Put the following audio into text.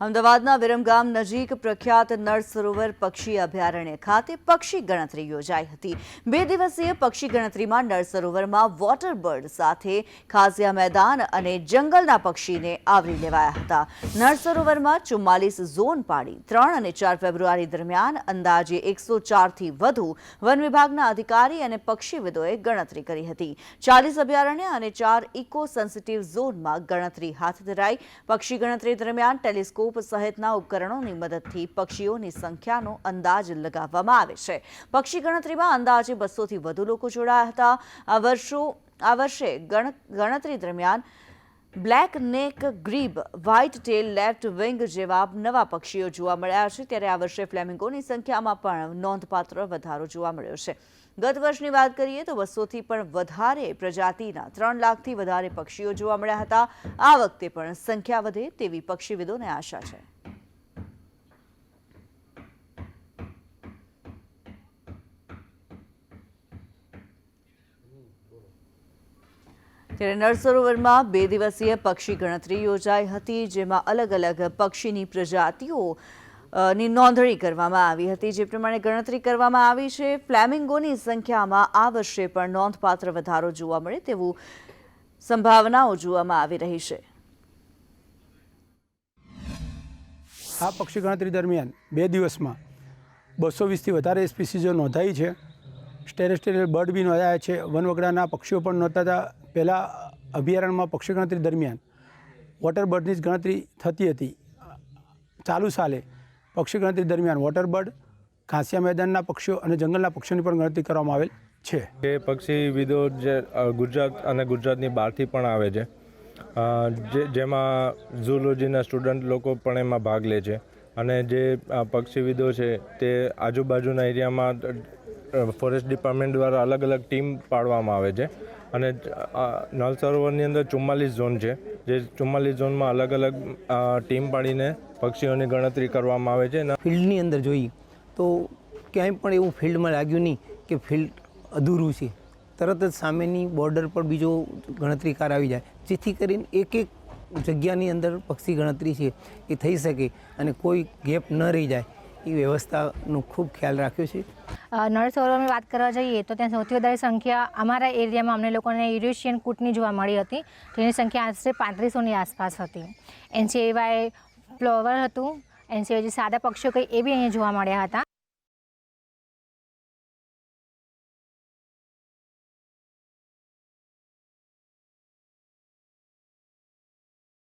અમદાવાદના વિરમગામ નજીક પ્રખ્યાત નળ સરોવર પક્ષી અભયારણ્ય ખાતે પક્ષી ગણતરી યોજાઈ હતી. બે દિવસીય પક્ષી ગણતરીમાં નળ સરોવરમાં વોટર બર્ડ સાથે ખાસિયા મેદાન અને જંગલના પક્ષીને આવરી લેવાયા હતા. નળ સરોવરમાં ચુમ્માલીસ ઝોન પાડી ત્રણ અને ચાર ફેબ્રુઆરી દરમિયાન અંદાજે એકસો ચારથી વધુ વન વિભાગના અધિકારી અને પક્ષીવિદોએ ગણતરી કરી હતી. ચાલીસ અભયારણ્ય અને ચાર ઇકો સેન્સિટિવ ઝોનમાં ગણતરી હાથ ધરાઈ. પક્ષી ગણતરી દરમિયાન ટેલિસ્કોપ સહિતના ઉપકરણોની મદદથી પક્ષીઓની સંખ્યાનો અંદાજ લગાવવામાં આવે છે. પક્ષી ગણતરીમાં અંદાજે બસોથી વધુ લોકો જોડાયા હતા. આ વર્ષો આ વર્ષે ગણતરી દરમિયાન black neck grebe, white tail lapwing જેવા નવા પક્ષીઓ જોવા મળ્યા છે. ત્યારે આ વર્ષે ફ્લેમિંગોની સંખ્યામાં પણ નોંધપાત્ર વધારો જોવા મળ્યો છે. ગત વર્ષની વાત કરીએ તો બસોથી પણ વધારે પ્રજાતિના ત્રણ લાખથી વધારે પક્ષીઓ જોવા મળ્યા હતા. આ વખતે પણ સંખ્યા વધે તેવી પક્ષીવિદોને આશા છે. ત્યારે નરસરોવરમાં બે દિવસીય પક્ષી ગણતરી યોજાઈ હતી, જેમાં અલગ અલગ પક્ષીની પ્રજાતિઓ ની નોંધણી કરવામાં આવી હતી. જે પ્રમાણે ગણતરી કરવામાં આવી છે, ફ્લેમિંગોની સંખ્યામાં આ વર્ષે પણ નોંધપાત્ર વધારો જોવા મળે તેવું સંભાવનાઓ જોવામાં આવી રહી છે. આ પક્ષી ગણતરી દરમિયાન બે દિવસમાં બસો વીસથી વધારે સ્પીસીઝો નોંધાઈ છે. સ્ટેરેસ્ટેરિયલ બર્ડ બી નોંધાયા છે. વનવગડાના પક્ષીઓ પણ નોંધાતા પહેલાં અભયારણ્યમાં પક્ષી ગણતરી દરમિયાન વોટર બર્ડની જ ગણતરી થતી હતી. ચાલુ સાલે પક્ષી ગણતરી દરમિયાન વોટર બર્ડ ઘાસિયા મેદાનના પક્ષીઓ અને જંગલના પક્ષીઓની પણ ગણતરી કરવામાં આવેલ છે. એ પક્ષીવિદો જે ગુજરાત અને ગુજરાતની બહારથી પણ આવે છે. જેમાં ઝૂલોજીના સ્ટુડન્ટ લોકો પણ એમાં ભાગ લે છે. અને જે પક્ષીવિદો છે તે આજુબાજુના એરિયામાં ફોરેસ્ટ ડિપાર્ટમેન્ટ દ્વારા અલગ અલગ ટીમ પાડવામાં આવે છે. અને નળ સરોવરની અંદર ચુમ્માલીસ ઝોન છે. જે ચુમ્માલીસ ઝોનમાં અલગ અલગ ટીમ પાડીને પક્ષીઓની ગણતરી કરવામાં આવે છે. ફિલ્ડની અંદર જોઈએ તો ક્યાંય પણ એવું ફિલ્ડમાં લાગ્યું નહીં કે ફિલ્ડ અધૂરું છે. તરત જ સામેની બોર્ડર પર બીજો ગણતરીકાર આવી જાય. જેથી કરીને એક એક જગ્યાની અંદર પક્ષી ગણતરી છે એ થઈ શકે અને કોઈ ગેપ ન રહી જાય. એ વ્યવસ્થાનું ખૂબ ખ્યાલ રાખ્યો છે. નળ સરોવરની વાત કરવા જઈએ તો ત્યાં સૌથી વધારે સંખ્યા અમારા એરિયામાં અમને લોકોને યુરેશિયન કૂટની જોવા મળી હતી. જેની સંખ્યા આશરે પાંત્રીસોની આસપાસ હતી. એન સિવાય ફ્લોવર હતું. એન સિવાય જે સાદા પક્ષીઓ કંઈ એ બી અહીંયા જોવા મળ્યા હતા.